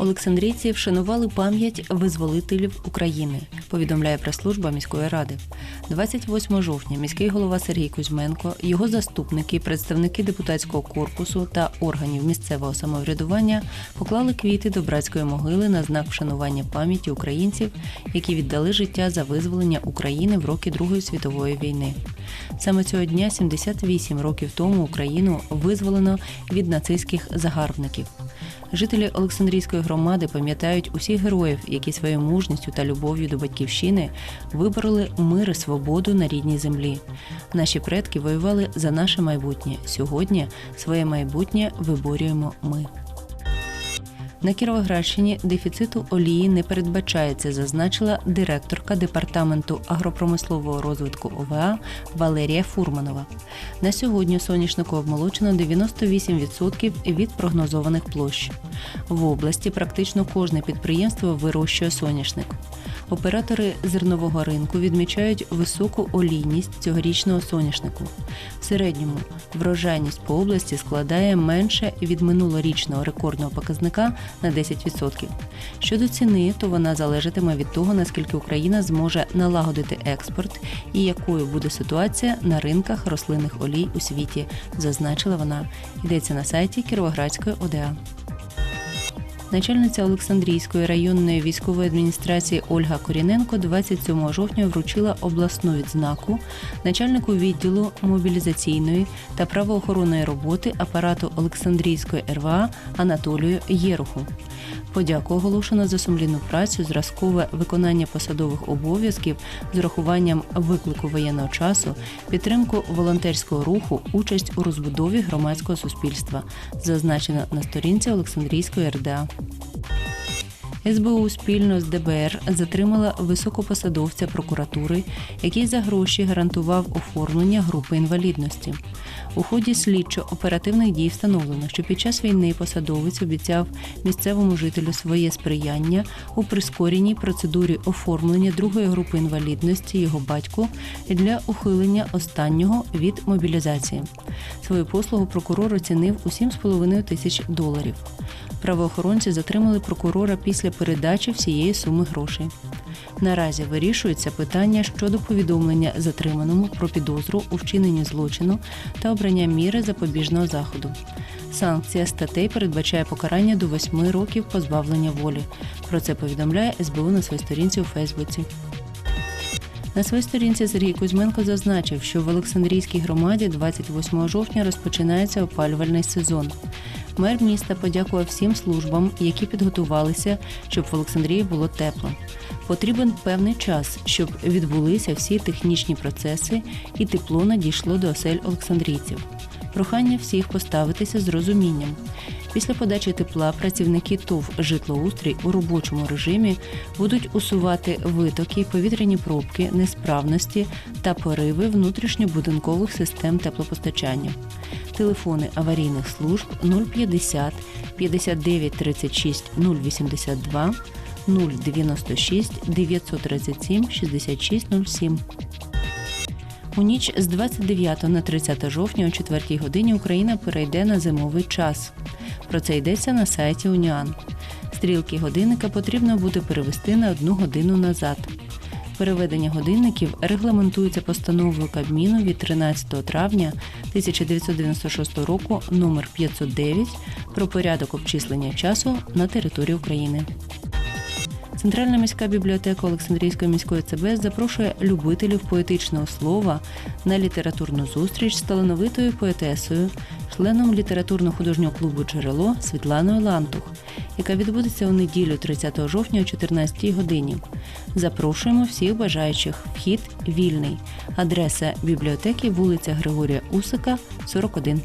Олександрійці вшанували пам'ять визволителів України, повідомляє прес-служба міської ради. 28 жовтня міський голова Сергій Кузьменко, його заступники, представники депутатського корпусу та органів місцевого самоврядування поклали квіти до братської могили на знак вшанування пам'яті українців, які віддали життя за визволення України в роки Другої світової війни. Саме цього дня, 78 років тому, Україну визволено від нацистських загарбників. Жителі Олександрійської громади пам'ятають усіх героїв, які своєю мужністю та любов'ю до батьківщини вибороли мир і свободу на рідній землі. Наші предки воювали за наше майбутнє. Сьогодні своє майбутнє виборюємо ми. На Кіровоградщині дефіциту олії не передбачається, зазначила директорка департаменту агропромислового розвитку ОВА Валерія Фурманова. На сьогодні соняшнику обмолочено 98% від прогнозованих площ. В області практично кожне підприємство вирощує соняшник. Оператори зернового ринку відмічають високу олійність цьогорічного соняшнику. В середньому врожайність по області складає менше від минулорічного рекордного показника на 10%. Щодо ціни, то вона залежатиме від того, наскільки Україна зможе налагодити експорт і якою буде ситуація на ринках рослинних олій у світі, зазначила вона. Йдеться на сайті Кіровоградської ОДА. Начальниця Олександрійської районної військової адміністрації Ольга Коріненко 27 жовтня вручила обласну відзнаку начальнику відділу мобілізаційної та правоохоронної роботи апарату Олександрійської РВА Анатолію Єруху. Подяку оголошено за сумлінну працю, зразкове виконання посадових обов'язків з урахуванням виклику воєнного часу, підтримку волонтерського руху, участь у розбудові громадського суспільства, зазначено на сторінці Олександрійської РДА. СБУ спільно з ДБР затримала високопосадовця прокуратури, який за гроші гарантував оформлення групи інвалідності. У ході слідчо-оперативних дій встановлено, що під час війни посадовець обіцяв місцевому жителю своє сприяння у прискореній процедурі оформлення другої групи інвалідності його батьку для ухилення останнього від мобілізації. Свою послугу прокурор оцінив у 7,5 тисяч доларів. Правоохоронці затримали прокурора після передачі всієї суми грошей. Наразі вирішується питання щодо повідомлення затриманому про підозру у вчиненні злочину та обрання міри запобіжного заходу. Санкція статей передбачає покарання до 8 років позбавлення волі. Про це повідомляє СБУ на своїй сторінці у Фейсбуці. На своїй сторінці Сергій Кузьменко зазначив, що в Олександрійській громаді 28 жовтня розпочинається опалювальний сезон. Мер міста подякував всім службам, які підготувалися, щоб в Олександрії було тепло. Потрібен певний час, щоб відбулися всі технічні процеси і тепло надійшло до осель олександрійців. Прохання всіх поставитися з розумінням. Після подачі тепла працівники ТОВ «Житлоустрій» у робочому режимі будуть усувати витоки, повітряні пробки, несправності та пориви внутрішньобудинкових систем теплопостачання. Телефони аварійних служб 050 59 36 082 096 937 6607. У ніч з 29 на 30 жовтня о 4 годині Україна перейде на зимовий час. Про це йдеться на сайті Уніан. Стрілки годинника потрібно буде перевести на одну годину назад. Переведення годинників регламентується постановою Кабміну від 13 травня 1996 року номер 509 про порядок обчислення часу на території України. Центральна міська бібліотека Олександрійської міської ЦБ запрошує любителів поетичного слова на літературну зустріч з талановитою поетесою, членом літературно-художнього клубу Джерело Світланою Лантух, яка відбудеться у неділю 30 жовтня о 14 годині. Запрошуємо всіх бажаючих. Вхід вільний. Адреса бібліотеки вулиця Григорія Усика, 41.